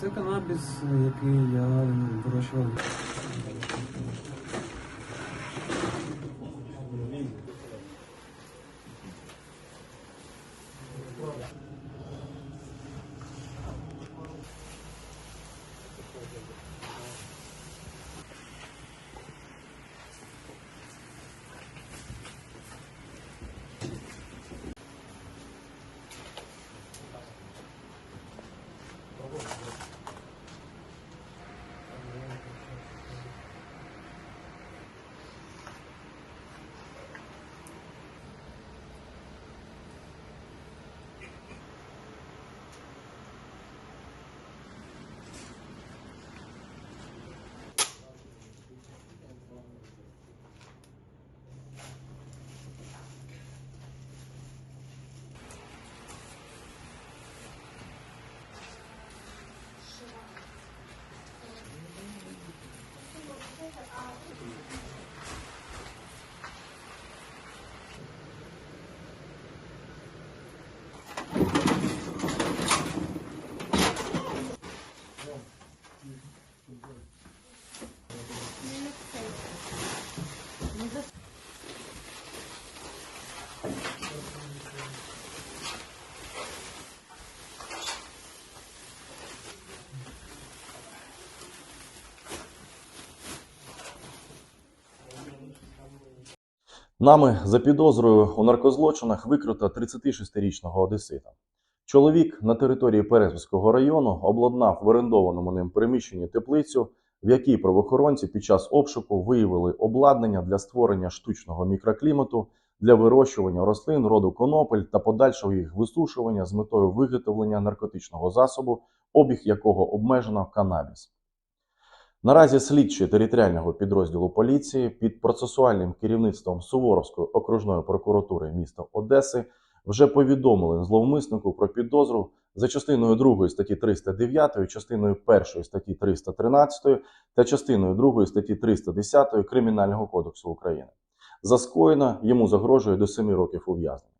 Це канабіс, який я вирощував. Нами за підозрою у наркозлочинах викрито 36-річного одесита. Чоловік на території Перезвського району обладнав в орендованому ним приміщенні теплицю, в якій правоохоронці під час обшуку виявили обладнання для створення штучного мікроклімату для вирощування рослин роду конопель та подальшого їх висушування з метою виготовлення наркотичного засобу, обіг якого обмежено канабіс. Наразі слідчі територіального підрозділу поліції під процесуальним керівництвом Суворовської окружної прокуратури міста Одеси вже повідомили зловмиснику про підозру за частиною 2 статті 309, частиною 1 статті 313 та частиною 2 статті 310 Кримінального кодексу України. За скоєно йому загрожує до 7 років ув'язнення.